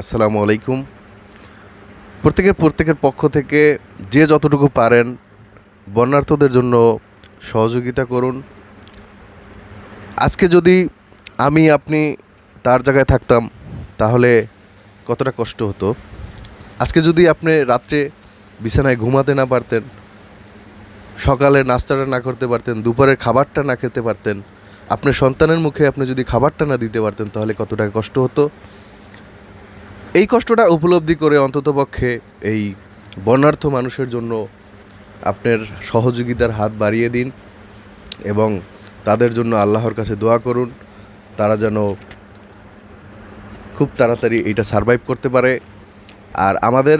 আসসালামু আলাইকুম। প্রত্যেকে প্রত্যেকের পক্ষ থেকে যে যতটুকু পারেন বন্যার্থদের জন্য সহযোগিতা করুন। আজকে যদি আমি, আপনি তার জায়গায় থাকতাম, তাহলে কতটা কষ্ট হতো? আজকে যদি আপনি রাত্রে বিছানায় ঘুমাতে না পারতেন, সকালে নাস্তাটা না করতে পারতেন, দুপুরের খাবারটা না খেতে পারতেন, আপনার সন্তানের মুখে আপনি যদি খাবারটা না দিতে পারতেন, তাহলে কতটা কষ্ট হতো? এই কষ্টটা উপলব্ধি করে অন্ততপক্ষে এই বর্ণার্থ মানুষের জন্য আপনার সহযোগিতার হাত বাড়িয়ে দিন এবং তাদের জন্য আল্লাহর কাছে দোয়া করুন। তারা যেন খুব তাড়াতাড়ি এটা সারভাইভ করতে পারে। আর আমাদের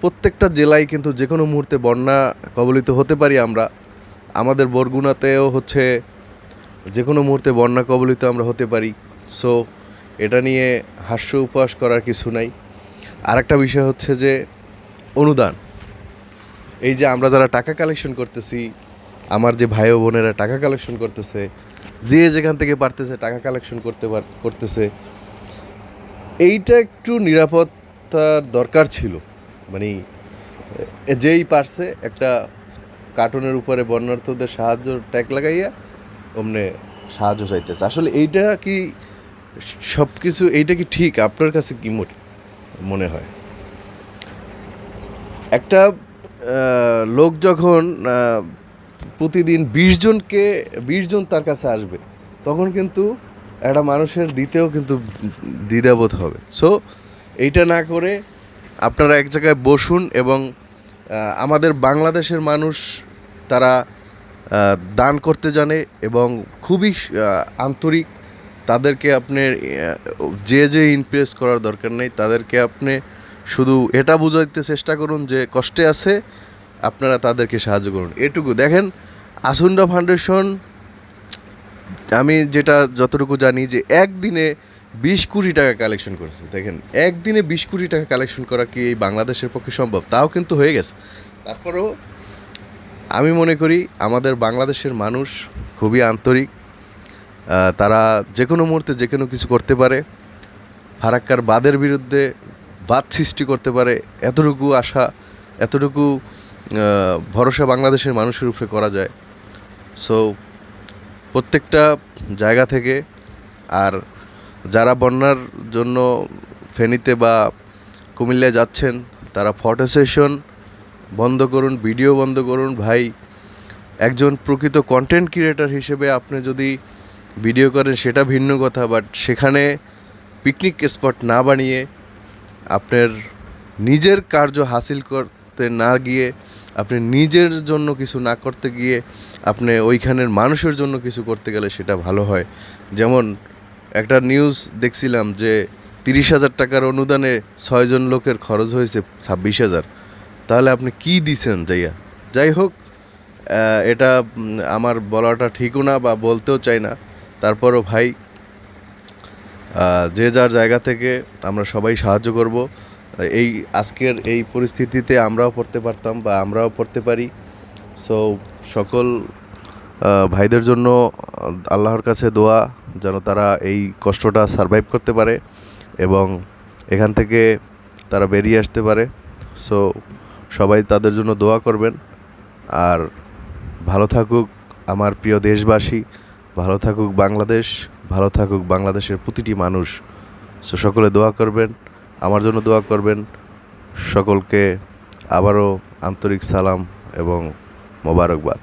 প্রত্যেকটা জেলায় কিন্তু যে কোনো মুহূর্তে বন্যা কবলিত হতে পারি আমরা। আমাদের বরগুনাতেও হচ্ছে যে কোনো মুহূর্তে বন্যা কবলিত আমরা হতে পারি। সো এটা নিয়ে হাস্য উপহাস করার কিছু নাই। আরেকটা বিষয় হচ্ছে যে অনুদান। এই যে আমরা যারা টাকা কালেকশন করতেছি, আমার যে ভাই বোনেরা টাকা কালেকশন করতেছে, যে যেখান থেকে পারতেছে টাকা কালেকশন করতে করতেছে, এইটা একটু নিরাপত্তার দরকার ছিল। মানে যেই পারছে একটা কার্টুনের উপরে বর্ণার্থদের সাহায্য ট্যাগ লাগাইয়া, অমনে সাহায্য চাইতেছে। আসলে এইটা কি সব কিছু এইটা কি ঠিক? আপনার কাছে কি মনে হয়? একটা লোক যখন প্রতিদিন বিশ জনকে, বিশ জন তার কাছে আসবে, তখন কিন্তু একটা মানুষের দিতেও কিন্তু দ্বিধাবোধ হবে। সো এইটা না করে আপনারা এক জায়গায় বসুন এবং আমাদের বাংলাদেশের মানুষ তারা দান করতে জানে এবং খুবই আন্তরিক তাদেরকে আপনি যে যে ইমপ্রেস করার দরকার নেই, তাদেরকে আপনি শুধু এটা বুঝাইতে চেষ্টা করুন যে কষ্টে আছে, আপনারা তাদেরকে সাহায্য করুন। এটুকু। দেখেন, আসুন্ডা ফাউন্ডেশন, আমি যেটা যতটুকু জানি যে একদিনে বিশ কোটি টাকা কালেকশন করেছে। দেখেন, একদিনে বিশ কোটি টাকা কালেকশন করা কি এই বাংলাদেশের পক্ষে সম্ভব? তাও কিন্তু হয়ে গেছে। তারপরেও আমি মনে করি, আমাদের বাংলাদেশের মানুষ খুবই আন্তরিক তারা যে কোনো মুহূর্তে যে কোনো কিছু করতে পারে। ফারাক্কার বাদের বিরুদ্ধে বাদ সৃষ্টি করতে পারে। এতটুকু আশা, এতটুকু ভরসা বাংলাদেশের মানুষের উপরে করা যায়। সো প্রত্যেকটা জায়গা থেকে আর যারা বন্যার জন্য ফেনীতে বা কুমিল্লায় যাচ্ছেন, তারা ফটো সেশন বন্ধ করুন, ভিডিও বন্ধ করুন। ভাই, একজন প্রকৃত কন্টেন্ট ক্রিয়েটার হিসেবে আপনি যদি ভিডিও করেন, সেটা ভিন্ন কথা বাট সেখানে পিকনিক স্পট না বানিয়ে আপনার নিজের কার্য হাসিল করতে না গিয়ে, আপনি নিজের জন্য কিছু না করতে গিয়ে, আপনি ওইখানের মানুষের জন্য কিছু করতে গেলে সেটা ভালো হয়। যেমন একটা নিউজ দেখছিলাম যে তিরিশ হাজার টাকার অনুদানে ছয়জন লোকের খরচ হয়েছে ছাব্বিশ হাজার। তাহলে আপনি কি দিছেন যাইয়া যাই হোক এটা আমার বলাটা ঠিকও না বা বলতেও চাই না। তারপরও ভাই যে যার জায়গা থেকে আমরা সবাই সাহায্য করব, এই আজকের এই পরিস্থিতিতে আমরাও পড়তে পারতাম বা আমরাও পড়তে পারি। সো সকল ভাইদের জন্য আল্লাহর কাছে দোয়া, যেন তারা এই কষ্টটা সারভাইভ করতে পারে এবং এখান থেকে তারা বেরিয়ে আসতে পারে। সো সবাই তাদের জন্য দোয়া করবেন। আর ভালো থাকুক আমার প্রিয় দেশবাসী। ভালো থাকুক বাংলাদেশ, ভালো থাকুক বাংলাদেশের প্রতিটি মানুষ। সো সকলে দোয়া করবেন, আমার জন্য দোয়া করবেন। সকলকে আবারও আন্তরিক সালাম এবং মোবারকবাদ।